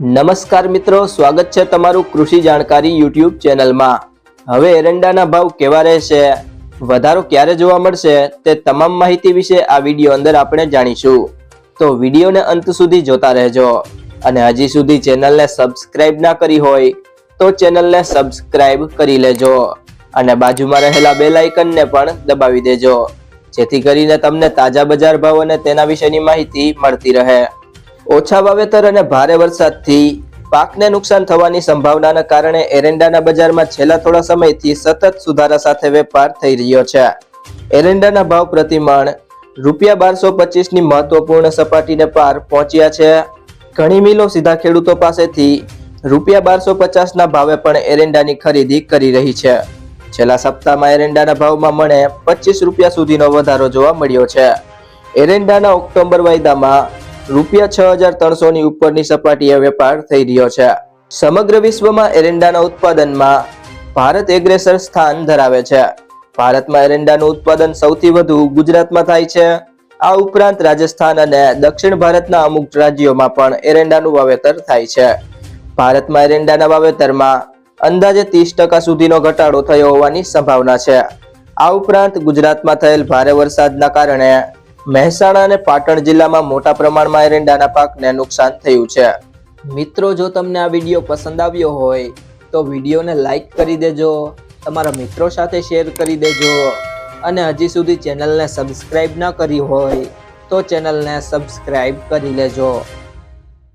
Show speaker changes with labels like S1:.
S1: નમસ્કાર મિત્રો, સ્વાગત છે તમારું કૃષિ જાણકારી યુટ્યુબ ચેનલમાં. હવે એરંડાના ભાવ કેવા રહેશે, વધારો ક્યારે જોવા મળશે, તે તમામ માહિતી વિશે આ વીડિયો અંદર આપણે જાણીશું. તો વિડીયોને અંત સુધી જોતા રહેજો. અને હજી સુધી ચેનલને સબસ્ક્રાઇબ ના કરી હોય, તો ચેનલને સબસ્ક્રાઇબ કરી લેજો. અને બાજુમાં રહેલા બે લાઇકનને પણ દબાવી દેજો. જેથી કરીને તમને તાજા બજાર ભાવ અને તેના વિશેની માહિતી મળતી રહે. ઓછા વાવેતર અને ભારે વરસાદથી પાકને નુકસાન થવાની સંભાવનાના કારણે એરંડાના બજારમાં છેલ્લા થોડા સમયથી સતત સુધારા સાથે વેપાર થઈ રહ્યો છે. એરંડાના ભાવ પ્રતિમાણ રૂપિયા બારસો પચીસની મહત્વપૂર્ણ સપાટીને પાર પહોંચ્યા છે. ઘણી મિલો સીધા ખેડૂતો પાસેથી રૂપિયા બારસો પચાસના ભાવે પણ એરંડાની ખરીદી કરી રહી છે. છેલ્લા સપ્તાહમાં એરંડાના ભાવમાં મને પચીસ રૂપિયા સુધીનો વધારો જોવા મળ્યો છે. એરંડાના ઓક્ટોબર વાયદામાં રૂપિયા છ હજાર ત્રણસોની ઉપરની સપાટીએ વેપાર થઈ રહ્યો છે. સમગ્ર વિશ્વમાં એરંડાના ઉત્પાદનમાં ભારત એગ્રેસર સ્થાન ધરાવે છે. ભારતમાં એરંડાનું ઉત્પાદન સૌથી વધુ ગુજરાતમાં થાય છે. આ ઉપરાંત રાજસ્થાન અને દક્ષિણ ભારતના અમુક રાજ્યોમાં પણ એરંડાનું વાવેતર થાય છે. ભારતમાં એરંડાના વાવેતરમાં અંદાજે ત્રીસ ટકા સુધીનો ઘટાડો થયો હોવાની સંભાવના છે. આ ઉપરાંત ગુજરાતમાં થયેલ ભારે વરસાદના કારણે મહેસાણા અને પાટણ જિલ્લામાં મોટા પ્રમાણમાં એરંડાના પાકને નુકસાન થયું છે. મિત્રો, જો તમને આ વીડિયો પસંદ આવ્યો હોય, તો વિડીયોને લાઈક કરી દેજો, તમારા મિત્રો સાથે શેર કરી દેજો, અને હજી સુધી ચેનલને સબસ્ક્રાઈબ ના કરી હોય, તો ચેનલને સબસ્ક્રાઈબ કરી લેજો.